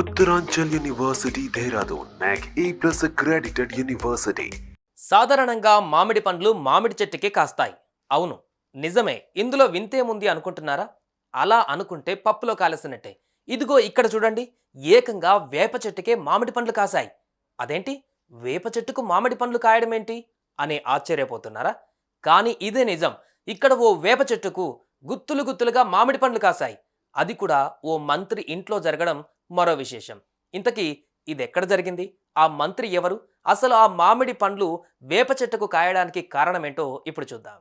Uttaranchal university Dehradun NAC A plus accredited university. సాధారణంగా మామిడి పండ్లు మామిడి చెట్టుకే కాస్తాయి. అవును నిజమే. ఇందులో వింతేముంది అనుకుంటున్నారా? అలా అనుకుంటే పప్పులో కాలేసినట్టే. ఇదిగో ఇక్కడ చూడండి ఏకంగా వేప చెట్టుకే మామిడి పండ్లు కాశాయి. అదేంటి? వేప చెట్టుకు మామిడి పండ్లు కాయడం ఏంటి? అని ఆశ్చర్యపోతున్నారా? కానీ ఇదే నిజం. ఇక్కడ ఓ వేప చెట్టుకు గుత్తులు గుత్తులుగా మామిడి పండ్లు కాశాయి. అది కూడా ఓ మంత్రి ఇంట్లో జరగడం మరో విశేషం. ఇంతకీ ఇది ఎక్కడ జరిగింది? ఆ మంత్రి ఎవరు? అసలు ఆ మామిడి పండ్లు వేప చెట్టుకు కాయడానికి కారణమేంటో ఇప్పుడు చూద్దాం.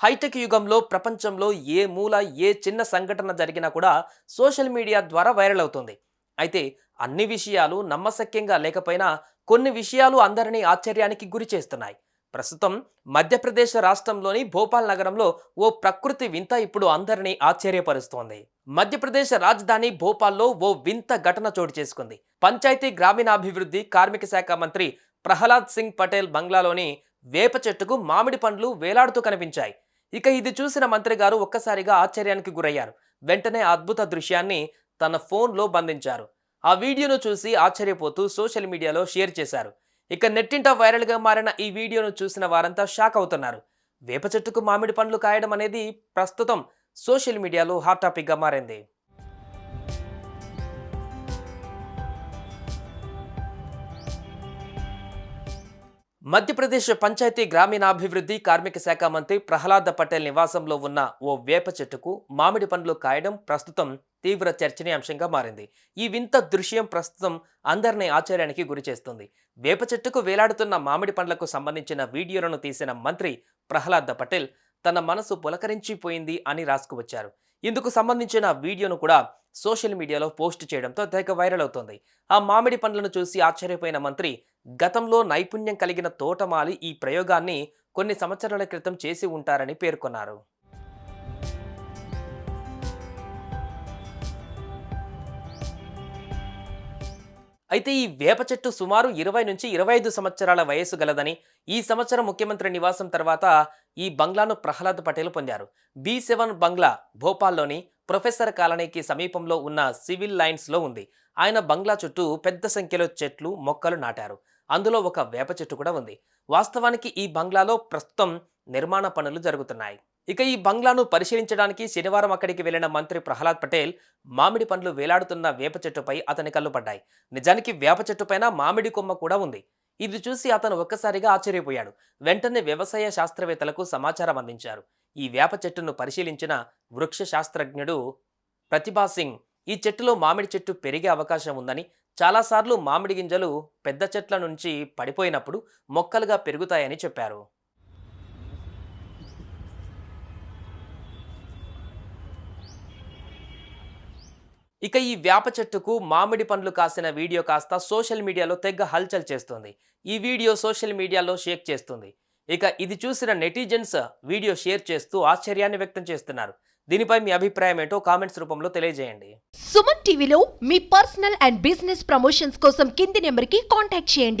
హైటెక్ యుగంలో ప్రపంచంలో ఏ మూల ఏ చిన్న సంఘటన జరిగినా కూడా సోషల్ మీడియా ద్వారా వైరల్ అవుతుంది. అయితే అన్ని విషయాలు నమ్మశక్యంగా లేకపోయినా కొన్ని విషయాలు అందరినీ ఆశ్చర్యానికి గురి చేస్తున్నాయి. ప్రస్తుతం మధ్యప్రదేశ్ రాష్ట్రంలోని భోపాల్ నగరంలో ఓ ప్రకృతి వింత ఇప్పుడు అందరినీ ఆశ్చర్యపరుస్తోంది. మధ్యప్రదేశ్ రాజధాని భోపాల్లో ఓ వింత ఘటన చోటు చేసుకుంది. పంచాయతీ గ్రామీణాభివృద్ధి కార్మిక శాఖ మంత్రి ప్రహ్లాద్ సింగ్ పటేల్ బంగ్లాలోని వేప చెట్టుకు మామిడి పండ్లు వేలాడుతూ కనిపించాయి. ఇక ఇది చూసిన మంత్రి గారు ఒక్కసారిగా ఆశ్చర్యానికి గురయ్యారు. వెంటనే అద్భుత దృశ్యాన్ని తన ఫోన్లో బంధించారు. ఆ వీడియోను చూసి ఆశ్చర్యపోతూ సోషల్ మీడియాలో షేర్ చేశారు. ఇక నెట్టింట వైరల్గా మారిన ఈ వీడియోను చూసిన వారంతా షాక్ అవుతున్నారు. వేప చెట్టుకు మామిడి పండ్లు కాయడం అనేది ప్రస్తుతం సోషల్ మీడియాలో హాట్ టాపిక్గా మారింది. మధ్యప్రదేశ్ పంచాయతీ గ్రామీణాభివృద్ధి కార్మిక శాఖ మంత్రి ప్రహ్లాద్ పటేల్ నివాసంలో ఉన్న ఓ వేప చెట్టుకు మామిడి పండ్లు కాయడం ప్రస్తుతం తీవ్ర చర్చనీయాంశంగా మారింది. ఈ వింత దృశ్యం ప్రస్తుతం అందరినీ ఆశ్చర్యానికి గురిచేస్తుంది వేప చెట్టుకు వేలాడుతున్న మామిడి పండ్లకు సంబంధించిన వీడియోలను తీసిన మంత్రి ప్రహ్లాద్ పటేల్ తన మనసు పులకరించిపోయింది అని రాసుకువచ్చారు. ఇందుకు సంబంధించిన వీడియోను కూడా సోషల్ మీడియాలో పోస్ట్ చేయడంతో తెగ వైరల్ అవుతోంది. ఆ మామిడి పండ్లను చూసి ఆశ్చర్యపోయిన మంత్రి గతంలో నైపుణ్యం కలిగిన తోటమాలి ఈ ప్రయోగాన్ని కొన్ని సంవత్సరాల క్రితం చేసి ఉంటారని పేర్కొన్నారు. అయితే ఈ వేప చెట్టు సుమారు ఇరవై నుంచి ఇరవై ఐదు సంవత్సరాల వయసు గలదని ఈ సంవత్సరం ముఖ్యమంత్రి నివాసం తర్వాత ఈ బంగ్లాను ప్రహ్లాద్ పటేల్ పొందారు. బి సెవెన్ బంగ్లా భోపాల్లోని ప్రొఫెసర్ కాలనీకి సమీపంలో ఉన్న సివిల్ లైన్స్లో ఉంది. ఆయన బంగ్లా చుట్టూ పెద్ద సంఖ్యలో చెట్లు మొక్కలు నాటారు. అందులో ఒక వేప చెట్టు కూడా ఉంది. వాస్తవానికి ఈ బంగ్లాలో ప్రస్తుతం నిర్మాణ పనులు జరుగుతున్నాయి. ఇక ఈ బంగ్లాను పరిశీలించడానికి శనివారం అక్కడికి వెళ్ళిన మంత్రి ప్రహ్లాద్ పటేల్ మామిడి పండ్లు వేలాడుతున్న వేప చెట్టుపై అతని కళ్ళు పడ్డాయి. నిజానికి వేప చెట్టు పైన మామిడి కొమ్మ కూడా ఉంది. ఇది చూసి అతను ఒక్కసారిగా ఆశ్చర్యపోయాడు. వెంటనే వ్యవసాయ శాస్త్రవేత్తలకు సమాచారం అందించారు. ఈ వేప చెట్టును పరిశీలించిన వృక్ష శాస్త్రజ్ఞుడు ప్రతిభా సింగ్ ఈ చెట్టులో మామిడి చెట్టు పెరిగే అవకాశం ఉందని చాలాసార్లు మామిడి గింజలు పెద్ద చెట్ల నుంచి పడిపోయినప్పుడు మొక్కలుగా పెరుగుతాయని చెప్పారు. ఇక ఈ వేప చెట్టుకు మామిడి పండ్లు కాసిన వీడియో కాస్త సోషల్ మీడియాలో తెగ హల్చల్ చేస్తుంది. ఈ వీడియో సోషల్ మీడియాలో షేక్ చేస్తుంది. ఇక ఇది చూసిన నెటిజన్స్ వీడియో షేర్ చేస్తూ ఆశ్చర్యాన్ని వ్యక్తం చేస్తున్నారు. దీనిపై మీ అభిప్రాయం ఏంటో కామెంట్స్ రూపంలో తెలియజేయండి. సుమన్ టీవీలో మీ పర్సనల్ అండ్ బిజినెస్ ప్రమోషన్స్ కోసం కింది నెంబర్కి కాంటాక్ట్ చేయండి.